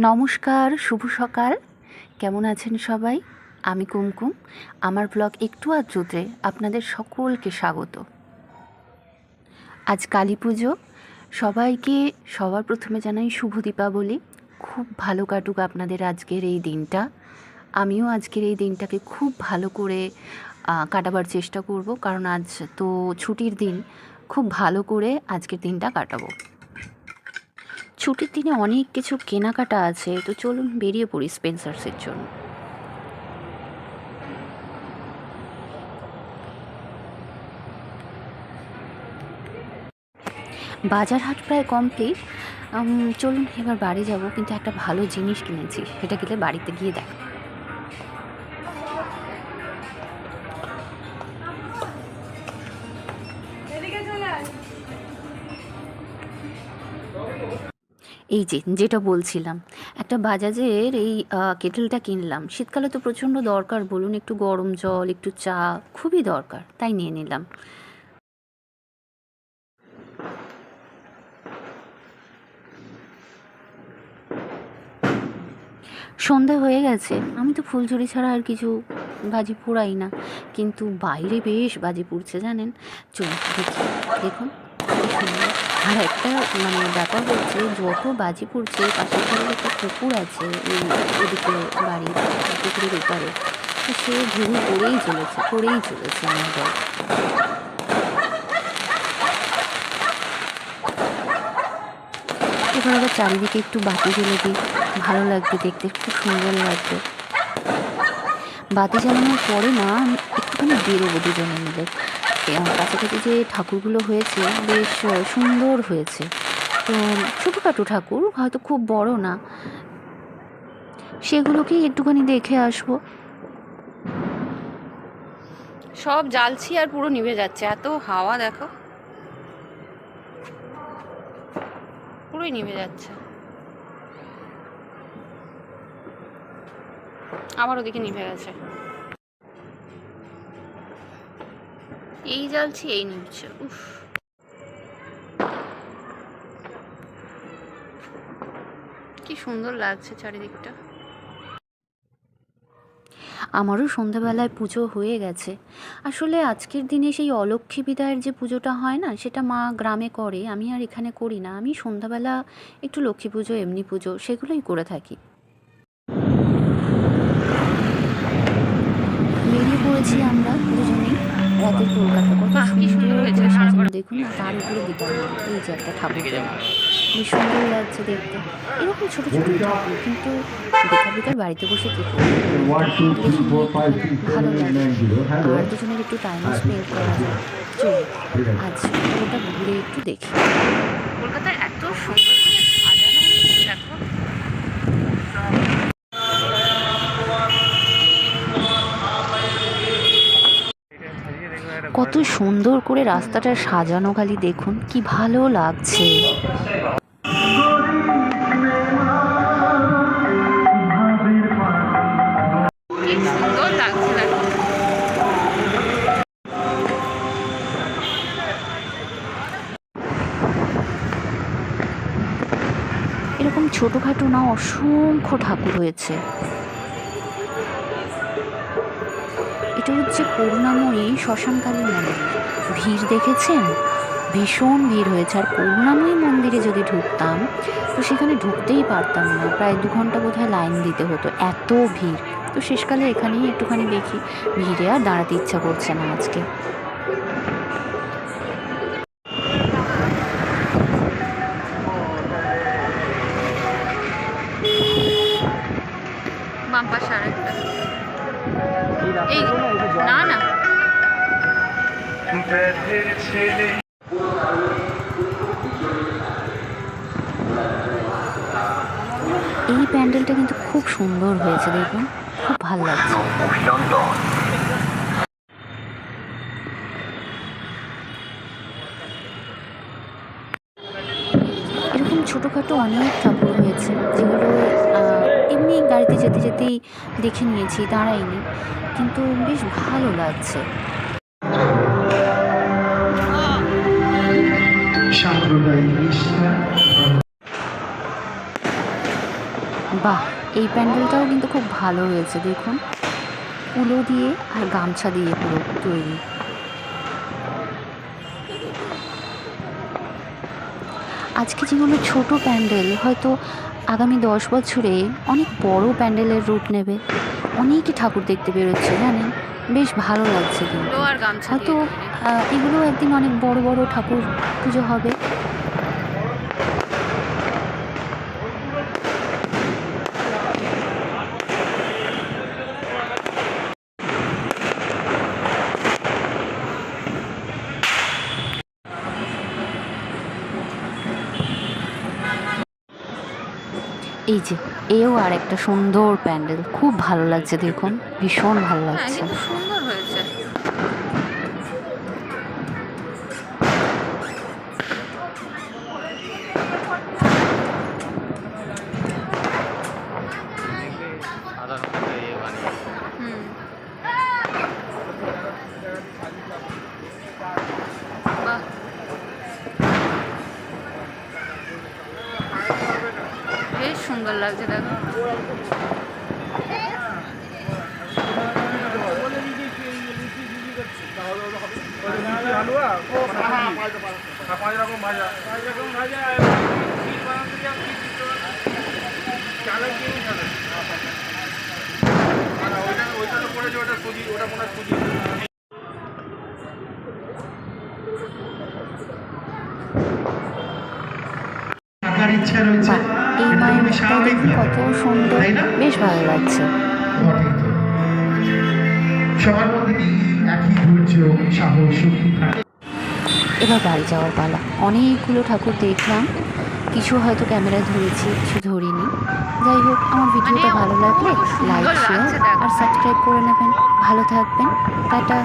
নমস্কার, শুভ সকাল। কেমন আছেন সবাই? আমি কুমকুম। আমার ব্লগ একটু আদ্রুতে আপনাদের সকলকে স্বাগত। আজ কালী পুজো। সবাইকে সবার প্রথমে জানাই শুভ দীপাবলি। খুব ভালো কাটুক আপনাদের আজকের এই দিনটা। আমিও আজকের এই দিনটাকে খুব ভালো করে কাটাবার চেষ্টা করব। কারণ আজ তো ছুটির দিন। খুব ভালো করে আজকের দিনটা কাটাবো। ছুটির দিনে অনেক কিছু কেনাকাটা আছে, তো চলুন বেরিয়ে পড়ি স্পেন্সার্সের জন্য। বাজার হাট প্রায় কমপ্লিট চলুন এবার বাড়ি যাব, কিন্তু একটা ভালো জিনিস কিনেছি, সেটা গেলে বাড়িতে গিয়ে দেখ। এই যে, যেটা বলছিলাম, একটা বাজাজের এই কেটেলটা কিনলাম। শীতকালে তো প্রচণ্ড দরকার, বলুন একটু গরম জল, একটু চা, খুবই দরকার, তাই নিয়ে নিলাম। সন্ধে হয়ে গেছে, আমি তো ফুলঝুরি ছাড়া আর কিছু বাজি পোড়াই না, কিন্তু বাইরে বেশ বাজি পুড়ছে, জানেন? চলুন দেখি, দেখুন। সুন্দর। আর একটা মানে ব্যাপার হচ্ছে, যত বাজি পড়ছে, পাশের ঘরে একটা কুকুর আছে ওদিকে বাড়ির পুকুরের ওপারে তো সে ঘুরে পড়েই চলেছে পড়েই চলেছে বল এবার আবার চারিদিকে একটু বাতি জ্বেলে দিই, ভালো লাগবে দেখতে, খুব সুন্দর লাগবে। বাতি জ্বালানোর পরে না, আমি একটুখানি বেরোবো দুজনে মিলে। কাছাকাছি যে ঠাকুরগুলো হয়েছে বেশ সুন্দর হয়েছে। তো ছোটোখাটো ঠাকুর, হয়তো খুব বড় না। সেগুলোকেই একটুখানি দেখে আসব। সব জ্বালছি আর পুরো নিভে যাচ্ছে। এত হাওয়া, দেখো। পুরোই নিভে যাচ্ছে। আবার ওদিকে নিভে গেছে। এই জ্বালছি এই নিচ্ছে। উফ। কি সুন্দর লাগছে চারিদিকটা। আমারও সন্ধ্যাবেলায় পুজো হয়ে গেছে। আসলে আজকের দিনে সেই অলক্ষ্মী বিদায়ের যে পুজোটা হয় না, সেটা মা গ্রামে করে, আমি আর এখানে করি না। আমি সন্ধ্যাবেলা একটু লক্ষ্মী পুজো, এমনি পুজো, সেগুলোই করে থাকি। বেরিয়ে পড়েছি আমরা রাতের কলকাতা কত সুন্দর করে সাজানো। দেখুন না তার উপরে দীপাবলি এই যে একটা ঠাকুর বেশ সুন্দর লাগছে দেখতে। এরকম ছোট ছোট ঠাকুর কিন্তু বেকার বেকার বাড়িতে বসে কি ভালো লাগে আর. দুজনের একটু টাইম স্পেন্ড করা যায়। চল আজ ওটা ঘুরে একটু দেখি। কলকাতায় এত সুন্দর করে সাজানো হয়েছে, দেখো কত সুন্দর করে রাস্তাটা সাজানো খালি দেখুন, কি ভালো লাগছে। এরকম ছোটোখাটো না, অসংখ্য ঠাকুর হয়েছে। এটা হচ্ছে করুণাময়ী শ্মশানকালী মন্দির। ভিড় দেখেছেন? ভীষণ ভিড় হয়েছে। আর করুণাময়ী মন্দিরে যদি ঢুকতাম, তো সেখানে ঢুকতেই পারতাম না। প্রায় দু ঘণ্টা বোধহয় লাইন দিতে হতো। এত ভিড়। তো শেষকালে এখানেই একটুখানি দেখি। ভিড়ে আর দাঁড়াতে ইচ্ছা করছে না আজকে। প্যান্ডেলটা কিন্তু খুব সুন্দর হয়েছে, দেখুন। খুব ভালো লাগছে। এরকম ছোটোখাটো অনেক ঠাকুর হয়েছে যেগুলো এমনি গাড়িতে যেতে যেতেই দেখে নিয়েছি দাঁড়াইনি কিন্তু বেশ ভালো লাগছে। বাহ এই প্যান্ডেলটাও কিন্তু খুব ভালো হয়েছে দেখুন। কুলো দিয়ে আর গামছা দিয়ে পুরো তৈরি। আজকে যেগুলো ছোট প্যান্ডেল হয়তো আগামী দশ বছরে অনেক বড় প্যান্ডেলের রূপ নেবে। অনেকই ঠাকুর দেখতে বেরোচ্ছে জানেন? বেশ ভালো লাগছে কিন্তু। গামছা হয়তো এগুলো একদিন অনেক বড় বড় ঠাকুর পুজো হবে। এই যে এও আর একটা সুন্দর প্যান্ডেল। খুব ভালো লাগছে দেখুন। ভীষণ ভালো হ্যাঁ লাগছে। সুন্দর হয়েছে হুম বাহ বেশ সুন্দর লাগছে দেখো পাঁচ রকম ভাজা পাঁচ রকম ভাজা। চালের চালের ওইটা ওইটা তো পড়েছে ওটা সুজি ওটা মনে হয় সুজি ইচ্ছা রয়েছে এই মায়ের মুখটা দেখুন কত সুন্দর। বেশ ভালো লাগছে। সবার মধ্যে একই ধৈর্য সাহস শক্তি এবার বাড়ি যাওয়ার পালা। অনেকগুলো ঠাকুর দেখলাম। কিছু হয়তো ক্যামেরায় ধরেছি কিছু ধরিনি। যাই হোক আমার ভিডিওটা মানে ভালো লাগলে লাইক শেয়ার। আর সাবস্ক্রাইব করে নেবেন। ভালো থাকবেন। টাটা।